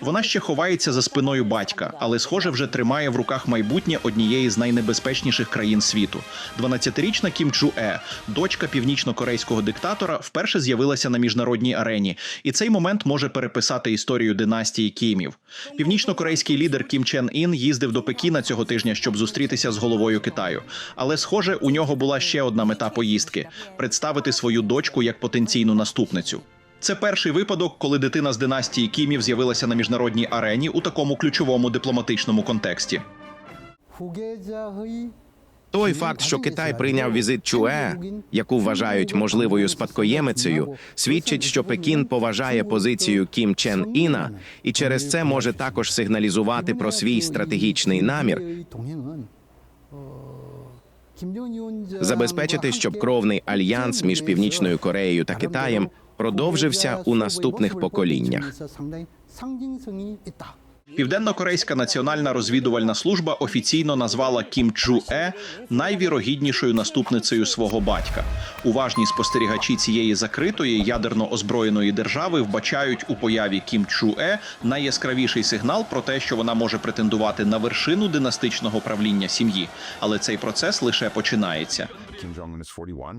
Вона ще ховається за спиною батька, але, схоже, вже тримає в руках майбутнє однієї з найнебезпечніших країн світу. 12-річна Кім Чу Е, дочка північно-корейського диктатора, вперше з'явилася на міжнародній арені, і цей момент може переписати історію династії Кімів. Північно-корейський лідер Кім Чен Ін їздив до Пекіна цього тижня, щоб зустрітися з головою Китаю. Але, схоже, у нього була ще одна мета поїздки представити свою дочку як потенційну наступницю. Це перший випадок, коли дитина з династії Кімів з'явилася на міжнародній арені у такому ключовому дипломатичному контексті. Той факт, що Китай прийняв візит Чуе, яку вважають можливою спадкоємицею, свідчить, що Пекін поважає позицію Кім Чен Іна і через це може також сигналізувати про свій стратегічний намір забезпечити, щоб кровний альянс між Північною Кореєю та Китаєм продовжився у наступних поколіннях. Південно-корейська національна розвідувальна служба офіційно назвала Кім Чу Е найвірогіднішою наступницею свого батька. Уважні спостерігачі цієї закритої ядерно озброєної держави вбачають у появі Кім Чу Е найяскравіший сигнал про те, що вона може претендувати на вершину династичного правління сім'ї. Але цей процес лише починається.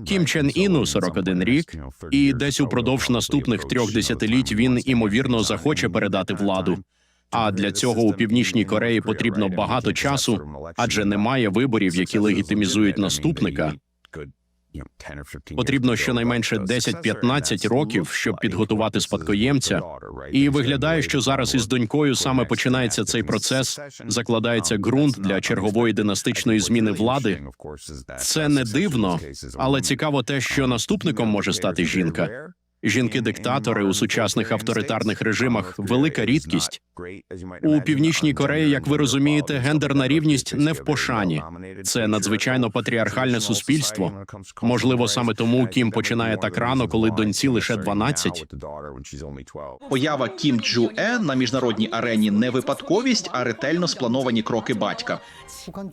Кім Чен Іну 41 рік, і десь упродовж наступних трьох десятиліть він імовірно захоче передати владу. А для цього у північній Кореї потрібно багато часу, адже немає виборів, які легітимізують наступника. Потрібно щонайменше 10-15 років, щоб підготувати спадкоємця. І виглядає, що зараз із донькою саме починається цей процес, закладається ґрунт для чергової династичної зміни влади. Це не дивно, але цікаво те, що наступником може стати жінка. Жінки-диктатори у сучасних авторитарних режимах велика рідкість. У північній Кореї, як ви розумієте, гендерна рівність не в пошані. Це надзвичайно патріархальне суспільство. Можливо, саме тому Кім починає так рано, коли доньці лише 12. Поява Кім Чу Е на міжнародній арені не випадковість, а ретельно сплановані кроки батька.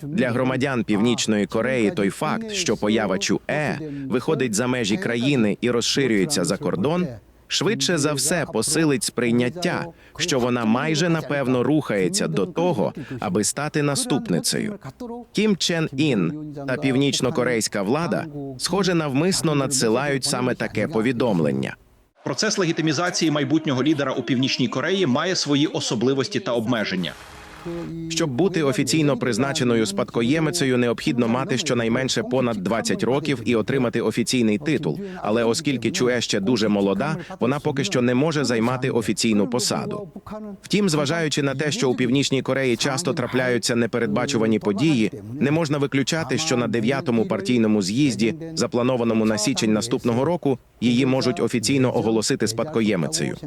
Для громадян Північної Кореї той факт, що поява Чуе виходить за межі країни і розширюється за кордон, швидше за все посилить сприйняття, що вона майже напевно рухається до того, аби стати наступницею. Кім Чен Ін та північнокорейська влада, схоже, навмисно надсилають саме таке повідомлення. Процес легітимізації майбутнього лідера у північній Кореї має свої особливості та обмеження. Щоб бути офіційно призначеною спадкоємицею, необхідно мати щонайменше понад 20 років і отримати офіційний титул. Але оскільки Чуе ще дуже молода, вона поки що не може займати офіційну посаду. Втім, зважаючи на те, що у північній Кореї часто трапляються непередбачувані події, не можна виключати, що на дев'ятому партійному з'їзді, запланованому на січень наступного року, її можуть офіційно оголосити спадкоємицею.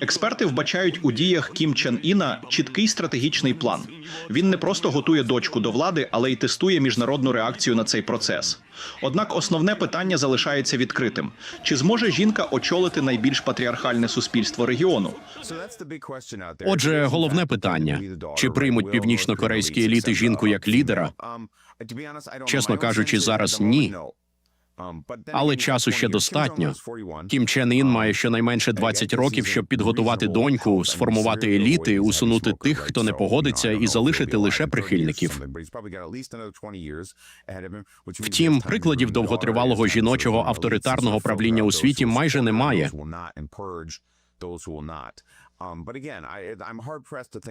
Експерти вбачають у діях Кім Чен Іна чіткий стратегічний план. Він не просто готує дочку до влади, але й тестує міжнародну реакцію на цей процес. Однак основне питання залишається відкритим: чи зможе жінка очолити найбільш патріархальне суспільство регіону? Отже, головне питання: чи приймуть північно-корейські еліти жінку як лідера? Чесно кажучи, зараз ні. Але часу ще достатньо. Кім Чен Ін має щонайменше 20 років, щоб підготувати доньку, сформувати еліти, усунути тих, хто не погодиться, і залишити лише прихильників. Втім, прикладів довготривалого жіночого авторитарного правління у світі майже немає.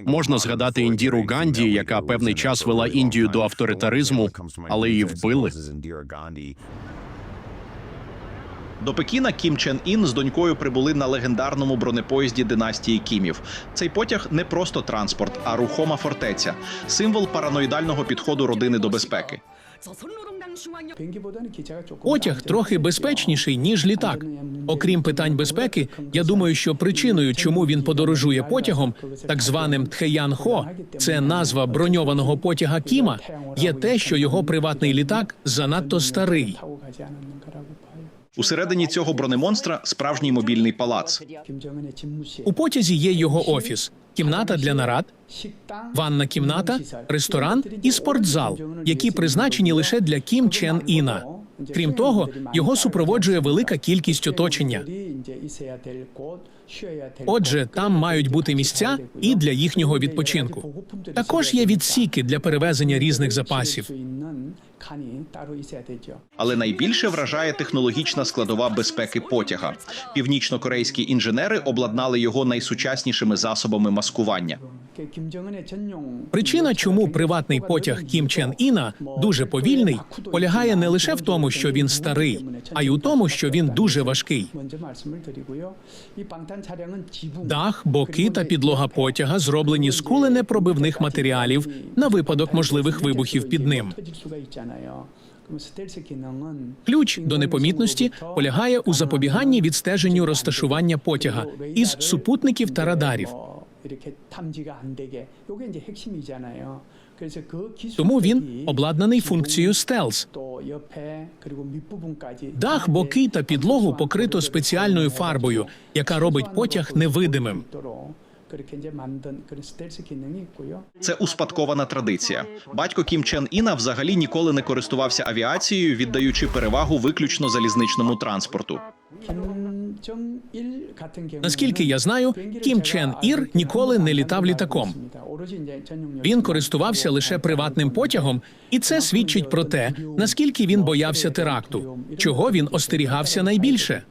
Можна згадати Індіру Ганді, яка певний час вела Індію до авторитаризму, але її вбили. До Пекіна Кім Чен Ін з донькою прибули на легендарному бронепоїзді династії Кімів. Цей потяг не просто транспорт, а рухома фортеця, символ параноїдального підходу родини до безпеки. Потяг трохи безпечніший ніж літак. Окрім питань безпеки, я думаю, що причиною, чому він подорожує потягом, так званим Тхеян-Хо, це назва броньованого потяга Кіма, є те, що його приватний літак занадто старий. Усередині цього бронемонстра справжній мобільний палац. У потязі є його офіс, кімната для нарад, ванна кімната, ресторан і спортзал, які призначені лише для Кім Чен Іна. Крім того, його супроводжує велика кількість оточення. Отже, там мають бути місця і для їхнього відпочинку. Також є відсіки для перевезення різних запасів. Але найбільше вражає технологічна складова безпеки потяга. Північно-корейські інженери обладнали його найсучаснішими засобами маскування. Причина, чому приватний потяг Кім Чен Іна дуже повільний, полягає не лише в тому, що він старий, а й у тому, що він дуже важкий. Дах, боки та підлога потяга зроблені з куленепробивних матеріалів на випадок можливих вибухів під ним. Ключ до непомітності полягає у запобіганні відстеженню розташування потяга із супутників та радарів. Тому він обладнаний функцією стелс. Дах, боки та підлогу покрито спеціальною фарбою, яка робить потяг невидимим. Це успадкована традиція. Батько Кім Чен Іна взагалі ніколи не користувався авіацією, віддаючи перевагу виключно залізничному транспорту. Наскільки я знаю, Кім Чен Ір ніколи не літав літаком. Він користувався лише приватним потягом, і це свідчить про те, наскільки він боявся теракту, чого він остерігався найбільше.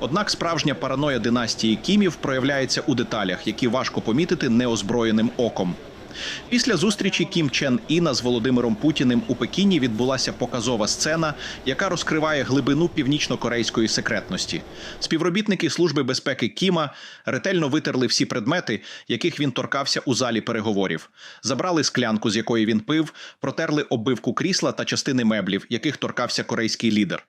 Однак справжня параноя династії Кімів проявляється у деталях, які важко помітити неозброєним оком. Після зустрічі Кім Чен Іна з Володимиром Путіним у Пекіні відбулася показова сцена, яка розкриває глибину північно-корейської секретності. Співробітники служби безпеки Кіма ретельно витерли всі предмети, яких він торкався у залі переговорів. Забрали склянку, з якої він пив, протерли оббивку крісла та частини меблів, яких торкався корейський лідер.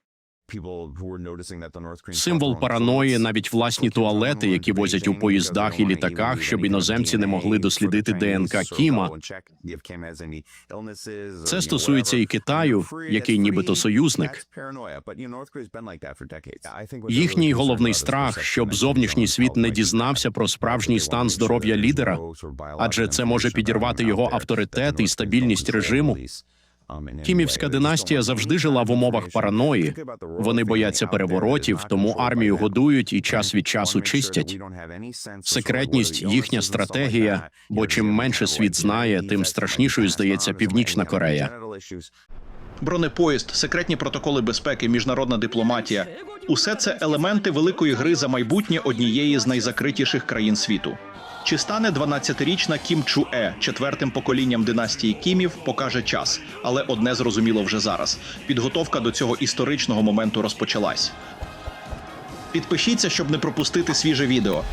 Символ параної, навіть власні туалети, які возять у поїздах і літаках, щоб іноземці не могли дослідити ДНК Кіма. Це стосується і Китаю, який нібито союзник. Їхній головний страх, щоб зовнішній світ не дізнався про справжній стан здоров'я лідера, адже це може підірвати його авторитет і стабільність режиму. Кімівська династія завжди жила в умовах параної. Вони бояться переворотів, тому армію годують і час від часу чистять. Секретність їхня стратегія, бо чим менше світ знає, тим страшнішою здається Північна Корея. Бронепоїзд, секретні протоколи безпеки, міжнародна дипломатія усе це елементи великої гри за майбутнє однієї з найзакритіших країн світу. Чи стане 12-річна Кім Чу Е четвертим поколінням династії Кімів, покаже час, але одне зрозуміло вже зараз: підготовка до цього історичного моменту розпочалась. Підпишіться, щоб не пропустити свіже відео.